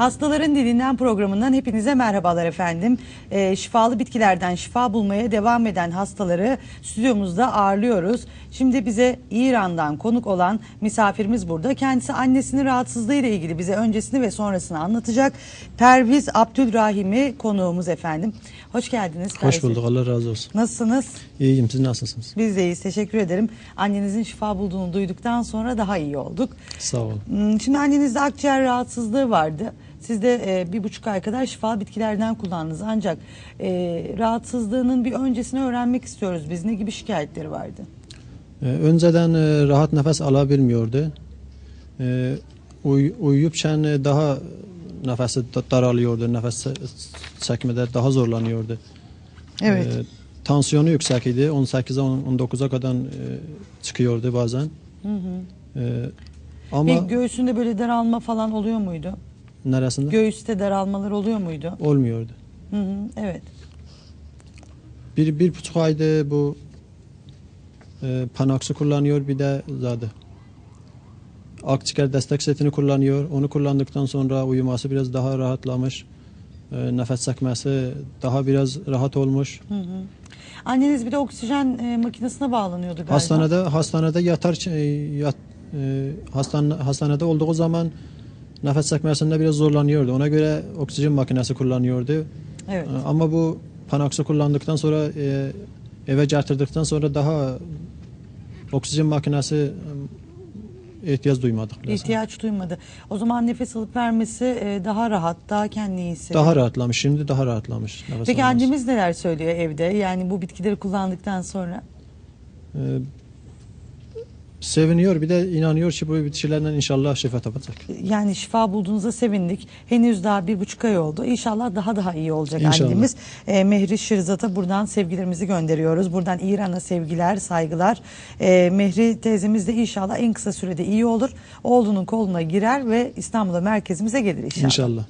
Hastaların Dilinden programından hepinize merhabalar efendim. Ee, şifalı bitkilerden şifa bulmaya devam eden hastaları stüdyomuzda ağırlıyoruz. Şimdi bize İran'dan konuk olan misafirimiz burada. Kendisi annesinin rahatsızlığıyla ilgili bize öncesini ve sonrasını anlatacak. Perviz Abdülrahim'i konuğumuz efendim. Hoş geldiniz. Hoş Perviz. bulduk. Allah razı olsun. Nasılsınız? İyiyim. Siz nasılsınız? Biz de iyiyiz. Teşekkür ederim. Annenizin şifa bulduğunu duyduktan sonra daha iyi olduk. Sağ olun. Hmm, Şimdi annenizde akciğer rahatsızlığı vardı. Siz de e, bir buçuk ay kadar şifa bitkilerden kullandınız. Ancak e, rahatsızlığının bir öncesini öğrenmek istiyoruz biz. Ne gibi şikayetleri vardı? Ee, önceden e, rahat nefes alabilmiyordu. Ee, uy- uyuyupken e, daha nefesi da- daralıyordu. Nefes çe- çekmede daha zorlanıyordu. Evet. Ee, tansiyonu yüksek idi. 18'e on- 19'a kadar e, çıkıyordu bazen. Ee, ama Peki göğsünde böyle daralma falan oluyor muydu? Neresinde? Göğüste daralmalar oluyor muydu? Olmuyordu. Hı hı, evet. Bir, bir buçuk ayda bu e, Panax'ı kullanıyor bir de zadı. Akciğer destek setini kullanıyor. Onu kullandıktan sonra uyuması biraz daha rahatlamış. E, nefes çekmesi daha biraz rahat olmuş. Hı hı. Anneniz bir de oksijen e, makinesine bağlanıyordu galiba. Hastanede hastanede yatar e, yat, e, hastane, hastanede olduğu zaman nefes çekmesinde biraz zorlanıyordu. Ona göre oksijen makinesi kullanıyordu. Evet. E, Ama bu Panax'ı kullandıktan sonra e, eve getirdikten sonra daha oksijen makinesi e, ihtiyaç duymadık. İhtiyaç duymadı. O zaman nefes alıp vermesi e, daha rahat, daha kendini hissediyor. Daha rahatlamış. Şimdi daha rahatlamış. nefes Peki alması. annemiz neler söylüyor evde? Yani bu bitkileri kullandıktan sonra. Seviniyor bir de inanıyor ki bu bitkilerden inşallah şifa tapacak. Yani şifa bulduğunuza sevindik. Henüz daha bir buçuk ay oldu. İnşallah daha daha iyi olacak İnşallah. annemiz. E, Mehri Şirzat'a buradan sevgilerimizi gönderiyoruz. Buradan İran'a sevgiler, saygılar. E, Mehri teyzemiz de inşallah en kısa sürede iyi olur. Oğlunun koluna girer ve İstanbul'a merkezimize gelir inşallah. İnşallah.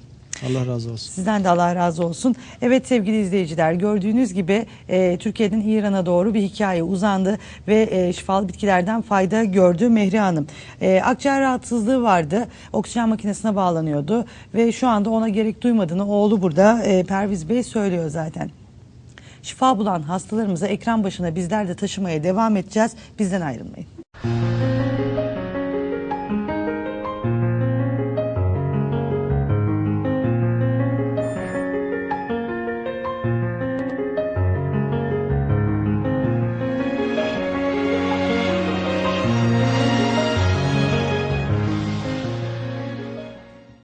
Allah razı olsun. Sizden de Allah razı olsun. Evet sevgili izleyiciler gördüğünüz gibi e, Türkiye'den İran'a doğru bir hikaye uzandı ve e, şifalı bitkilerden fayda gördü Mehri Hanım. E, akciğer rahatsızlığı vardı. Oksijen makinesine bağlanıyordu ve şu anda ona gerek duymadığını oğlu burada e, Perviz Bey söylüyor zaten. Şifa bulan hastalarımıza ekran başına bizler de taşımaya devam edeceğiz. Bizden ayrılmayın.